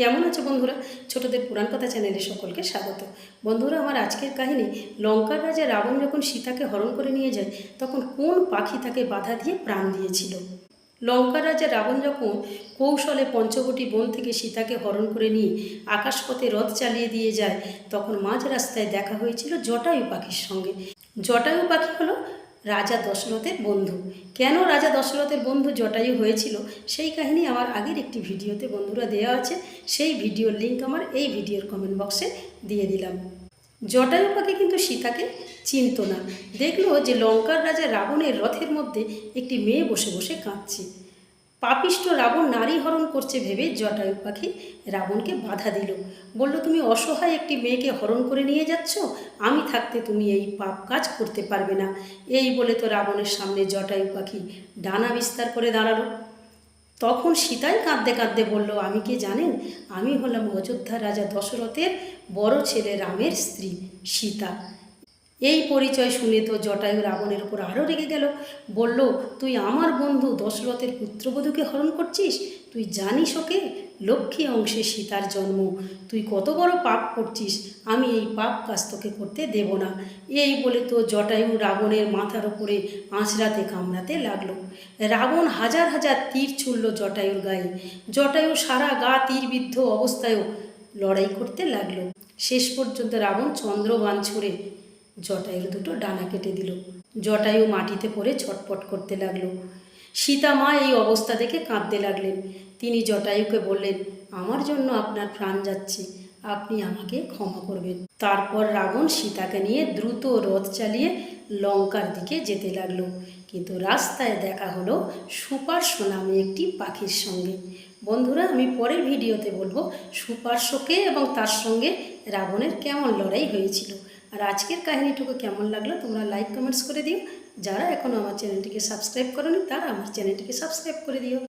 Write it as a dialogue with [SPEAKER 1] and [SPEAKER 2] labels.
[SPEAKER 1] কেমন আছো বন্ধুরা? ছোটদের পুরাণ কথা চ্যানেলে সকলকে স্বাগত। বন্ধুরা, আমার আজকের কাহিনী, লঙ্কার রাজা রাবণ যখন সীতাকে হরণ করে নিয়ে যায়, তখন কোন পাখি তাকে বাধা দিয়ে প্রাণ দিয়েছিল? লঙ্কার রাজা রাবণ যখন কৌশলে পঞ্চবটি বন থেকে সীতাকে হরণ করে নিয়ে আকাশপথে রথ চালিয়ে দিয়ে যায়, তখন মাঝ রাস্তায় দেখা হয়েছিল জটায়ু পাখির সঙ্গে। জটায়ু পাখি হলো রাজা দশরথের বন্ধু। কেন রাজা দশরথের বন্ধু জটায়ু হয়েছিল? সেই কাহিনী আমার আগের একটি ভিডিওতে বন্ধুরা দেওয়া আছে। সেই ভিডিওর লিঙ্ক আমার এই ভিডিওর কমেন্ট বক্সে দিয়ে দিলাম। জটায়ু পাখি কিন্তু সীতাকে চিনত না। দেখল যে লঙ্কার রাজা রাবণের রথের মধ্যে একটি মেয়ে বসে বসে কাঁদছে। পাপিষ্ট রাবণ নারী হরণ করছে ভেবে জটায়ু পাখি রাবণকে বাধা দিল। বলল, তুমি অসহায় একটি মেয়েকে হরণ করে নিয়ে যাচ্ছ? আমি থাকতে তুমি এই পাপ কাজ করতে পারবে না। এই বলে তো রাবণের সামনে জটায়ু পাখি ডানা বিস্তার করে দাঁড়াল। তখন সীতাই কাঁদতে কাঁদতে বলল, আমি কি জানেন? আমি হলাম অযোধ্যা রাজা দশরথের বড় ছেলে রামের স্ত্রী সীতা। এই পরিচয় শুনে তো জটায়ু রাবণের উপর আরও রেগে গেল। বলল, তুই আমার বন্ধু দশরথের পুত্রবধূকে হরণ করছিস? তুই জানিস ওকে? লক্ষ্মী অংশে সীতার জন্ম। তুই কত বড় পাপ করছিস? আমি এই পাপ কাজ তোকে করতে দেব না। এই বলে তো জটায়ু রাবণের মাথার উপরে আঁচড়াতে কামড়াতে লাগল। রাবণ হাজার হাজার তীর ছুড়ল জটায়ুর গায়ে। জটায়ু সারা গা তীরবিদ্ধ অবস্থায়ও লড়াই করতে লাগল। শেষ পর্যন্ত রাবণ চন্দ্রবান ছুড়ে জটায়ুর দুটো ডানা কেটে দিল। জটায়ু মাটিতে পড়ে ছটপট করতে লাগল। সীতা মা এই অবস্থা দেখে কাঁদতে লাগলেন। তিনি জটায়ুকে বললেন, আমার জন্য আপনার প্রাণ যাচ্ছে। আপনি আমাকে ক্ষমা করবেন। তারপর রাবণ সীতাকে নিয়ে দ্রুত রথ চালিয়ে লঙ্কার দিকে যেতে লাগল। কিন্তু রাস্তায় দেখা হলো সুপার্শ্ব নামে একটি পাখির সঙ্গে। বন্ধুরা, আমি পরের ভিডিওতে বলব সুপার্শ্বকে এবং তার সঙ্গে রাবণের কেমন লড়াই হয়েছিল। আর আজকের কাহিনীটুকু কেমন লাগল তোমরা লাইক কমেন্টস করে দিও। যারা এখনও আমার চ্যানেলটিকে সাবস্ক্রাইব করোনি, তারা আমার চ্যানেলটিকে সাবস্ক্রাইব করে দিও।